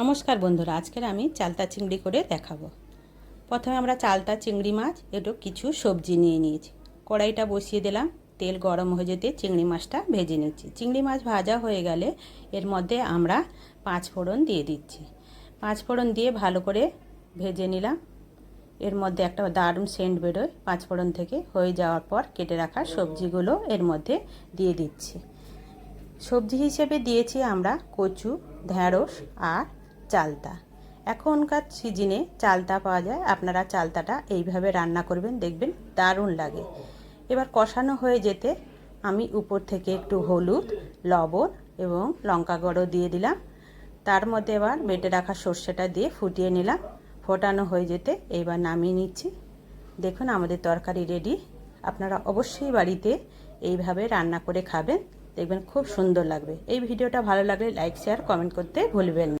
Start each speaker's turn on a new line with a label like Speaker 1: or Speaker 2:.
Speaker 1: নমস্কার বন্ধুরা, আজকের আমি চালতা চিংড়ি করে দেখাবো। প্রথমে আমরা চালতা চিংড়ি মাছ একটু কিছু সবজি নিয়ে নিয়েছি। কড়াইটা বসিয়ে দিলাম, তেল গরম হয়ে যেতে চিংড়ি মাছটা ভেজে নিচ্ছি। চিংড়ি মাছ ভাজা হয়ে গেলে এর মধ্যে আমরা পাঁচ ফোড়ন দিয়ে দিচ্ছি। পাঁচ ফোড়ন দিয়ে ভালো করে ভেজে নিলাম। এর মধ্যে একটা দারুণ সেন্ট বেরোয়, পাঁচ ফোড়ন থেকে হয়ে যাওয়ার পর কেটে রাখা সবজিগুলো এর মধ্যে দিয়ে দিচ্ছি। সবজি হিসেবে দিয়েছি আমরা কচু ঢ্যাঁড়স আর চালতা। এখনকার সিজনে চালতা পাওয়া যায়। আপনারা চালতাটা এইভাবে রান্না করবেন, দেখবেন দারুণ লাগে। এবার কষানো হয়ে যেতে আমি উপর থেকে একটু হলুদ, লবণ এবং লঙ্কা গুঁড়ো দিয়ে দিলাম। তার মধ্যে এবার বেটে রাখা সর্ষেটা দিয়ে ফুটিয়ে নিলাম। ফোটানো হয়ে যেতে এইবার নামিয়ে নিচ্ছি। দেখুন আমাদের তরকারি রেডি আপনারা অবশ্যই বাড়িতে এইভাবে রান্না করে খাবেন। দেখবেন খুব সুন্দর লাগবে। এই ভিডিওটা ভালো লাগলে লাইক শেয়ার কমেন্ট করতে ভুলবেন না।